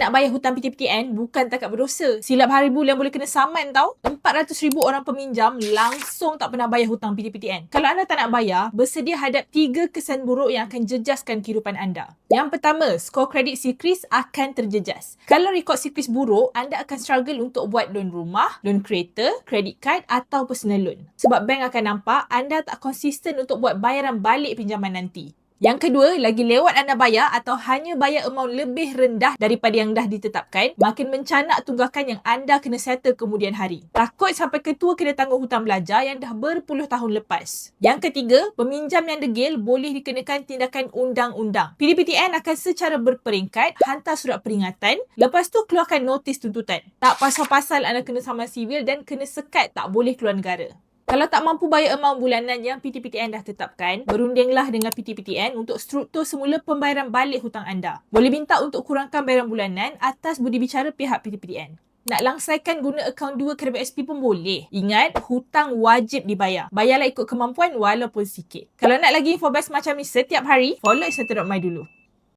nak bayar hutang PTPTN bukan takat berdosa. Silap hari bulan boleh kena saman tau. 400,000 orang peminjam langsung tak pernah bayar hutang PTPTN. Kalau anda tak nak bayar, bersedia hadap tiga kesan buruk yang akan jejaskan kehidupan anda. Yang pertama, skor kredit Sikris akan terjejas. Kalau rekod Sikris buruk, anda akan struggle untuk buat loan rumah, loan kereta, kredit card atau personal loan. Sebab bank akan nampak anda tak konsisten untuk buat bayaran balik pinjaman nanti. Yang kedua, lagi lewat anda bayar atau hanya bayar amount lebih rendah daripada yang dah ditetapkan, makin mencanak tunggakan yang anda kena settle kemudian hari. Takut sampai ketua kena tanggung hutang belajar yang dah berpuluh tahun lepas. Yang ketiga, peminjam yang degil boleh dikenakan tindakan undang-undang. PDPTN akan secara berperingkat hantar surat peringatan, lepas tu keluarkan notis tuntutan. Tak pasal-pasal anda kena saman sivil dan kena sekat tak boleh keluar negara. Kalau tak mampu bayar amount bulanan yang PTPTN dah tetapkan, berundinglah dengan PTPTN untuk struktur semula pembayaran balik hutang anda. Boleh minta untuk kurangkan bayaran bulanan atas budi bicara pihak PTPTN. Nak langsaikan guna akaun 2 kredit SP pun boleh. Ingat, hutang wajib dibayar. Bayarlah ikut kemampuan walaupun sikit. Kalau nak lagi info best macam ni setiap hari, follow Isn't.my dulu.